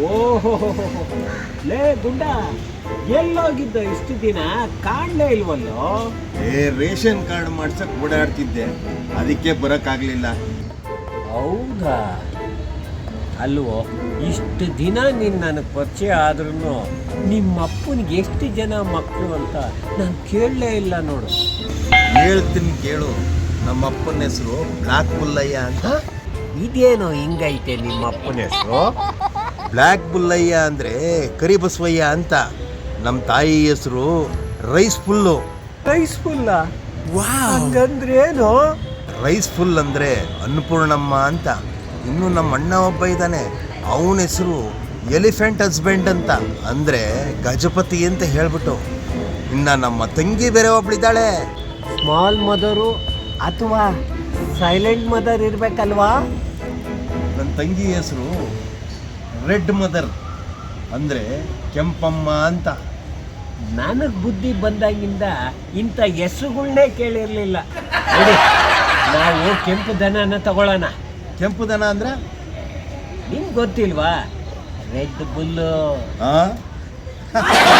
ಓಹೋ ಲೇ ಗುಂಡ ಎಲ್ಲೋಗಿದ್ದ ಇಷ್ಟು ದಿನ ಕಾಣಲೇ ಇಲ್ವಲ್ಲೋ? ಏ ರೇಷನ್ ಕಾರ್ಡ್ ಮಾಡ್ಸಕ್ ಓಡಾಡ್ತಿದ್ದೆ. ಅದಕ್ಕೆ ಬರಕ್ಕಾಗ್ಲಿಲ್ಲ. ಹೌದಾ? ಅಲ್ವೋ ಇಷ್ಟು ದಿನ ನೀನು ನನಗೆ ಪರಿಚಯ ಆದ್ರೂ ನಿಮ್ಮ ಅಪ್ಪನಿಗೆ ಎಷ್ಟು ಜನ ಮಕ್ಕಳು ಅಂತ ನಾನು ಕೇಳಲೇ ಇಲ್ಲ ನೋಡು. ಹೇಳ್ತೀನಿ ಕೇಳು. ನಮ್ಮ ಅಪ್ಪನ ಹೆಸರು ಬ್ಲಾಕ್ ಮುಲ್ಲಯ್ಯ ಅಂತ. ಇದೇನು ಇದೇನೋ ಹಿಂಗೈತೆ ನಿಮ್ಮ ಅಪ್ಪನ ಹೆಸರು? ಬ್ಲ್ಯಾಕ್ ಬುಲ್ಲಯ್ಯ ಅಂದ್ರೆ ಕರಿಬಸವಯ್ಯ ಅಂತ. ನಮ್ಮ ತಾಯಿ ಹೆಸರು ರೈಸ್ ಫುಲ್ಲು ರೈಸ್ ಫುಲ್ಲ ಹಂಗಂದ್ರೇನು? ರೈಸ್ ಫುಲ್ ಅಂದ್ರೆ ಅನ್ನಪೂರ್ಣಮ್ಮ ಅಂತ. ಇನ್ನು ನಮ್ಮ ಅಣ್ಣ ಒಬ್ಬ ಇದ್ದಾನೆ ಅವನ ಹೆಸರು ಎಲಿಫೆಂಟ್ ಹಸ್ಬೆಂಡ್ ಅಂತ. ಅಂದ್ರೆ ಗಜಪತಿ ಅಂತ ಹೇಳ್ಬಿಟ್ಟು. ಇನ್ನ ನಮ್ಮ ತಂಗಿ ಬೇರೆ ಒಬ್ಳಿದ್ದಾಳೆ. ಸ್ಮಾಲ್ ಮದರು ಅಥವಾ ಸೈಲೆಂಟ್ ಮದರ್ ಇರಬೇಕಲ್ವಾ? ನನ್ನ ತಂಗಿ ಹೆಸರು ರೆಡ್ ಮದರ್ ಅಂದ್ರೆ ಕೆಂಪಮ್ಮ ಅಂತ. ನನಗೆ ಬುದ್ಧಿ ಬಂದಾಗಿಂದ ಇಂಥ ಹೆಸರುಗಳನ್ನೇ ಕೇಳಿರ್ಲಿಲ್ಲ. ನೋಡಿ ನಾವು ಕೆಂಪು ದನನ ತಗೊಳ್ಳೋಣ. ಕೆಂಪು ದನ ಅಂದ್ರೆ? ನಿಮ್ಗೆ ಗೊತ್ತಿಲ್ವಾ? Red Bull. ಆ?